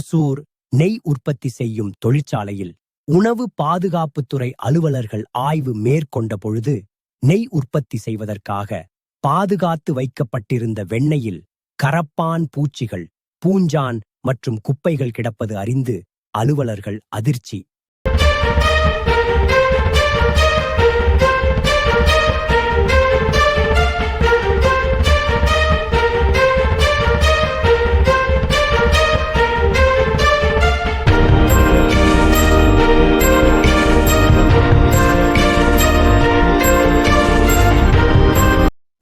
ஓசூர் நெய் உற்பத்தி செய்யும் தொழிற்சாலையில் உணவு பாதுகாப்புத்துறை அலுவலர்கள் ஆய்வு மேற்கொண்ட பொழுது நெய் உற்பத்தி செய்வதற்காக பாதுகாத்து வைக்கப்பட்டிருந்த வெண்ணெயில் கரப்பான் பூச்சிகள் பூஞ்சான் மற்றும் குப்பைகள் கிடப்பது அறிந்து அலுவலர்கள் அதிர்ச்சி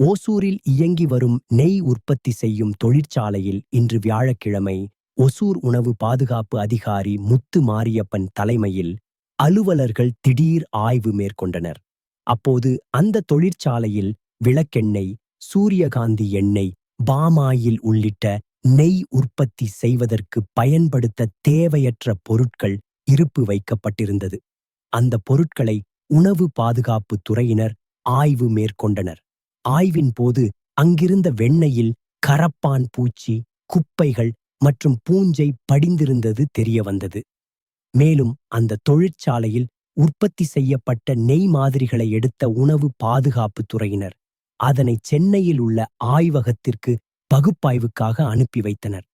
ஓசூரில் இயங்கி வரும் நெய் உற்பத்தி செய்யும் தொழிற்சாலையில் இன்று வியாழக்கிழமை ஒசூர் உணவு பாதுகாப்பு அதிகாரி முத்து மாரியப்பன் தலைமையில் அலுவலர்கள் திடீர் ஆய்வு மேற்கொண்டனர். அப்போது அந்த தொழிற்சாலையில் விளக்கெண்ணெய் சூரியகாந்தி எண்ணெய் பாமாயில் உள்ளிட்ட நெய் உற்பத்தி செய்வதற்கு பயன்படுத்த தேவையற்ற பொருட்கள் இருப்பு வைக்கப்பட்டிருந்தது. அந்த பொருட்களை உணவு பாதுகாப்பு துறையினர் ஆய்வு மேற்கொண்டனர். ஆய்வின் போது அங்கிருந்த வெண்ணெயில் கரப்பான் பூச்சி குப்பைகள் மற்றும் பூஞ்சை படிந்திருந்தது தெரிய வந்தது மேலும் அந்த தொழிற்சாலையில் உற்பத்தி செய்யப்பட்ட நெய் மாதிரிகளை எடுத்த உணவு பாதுகாப்பு துறையினர் அதனை சென்னையில் உள்ள ஆய்வகத்திற்கு பகுப்பாய்வுக்காக அனுப்பி வைத்தனர்.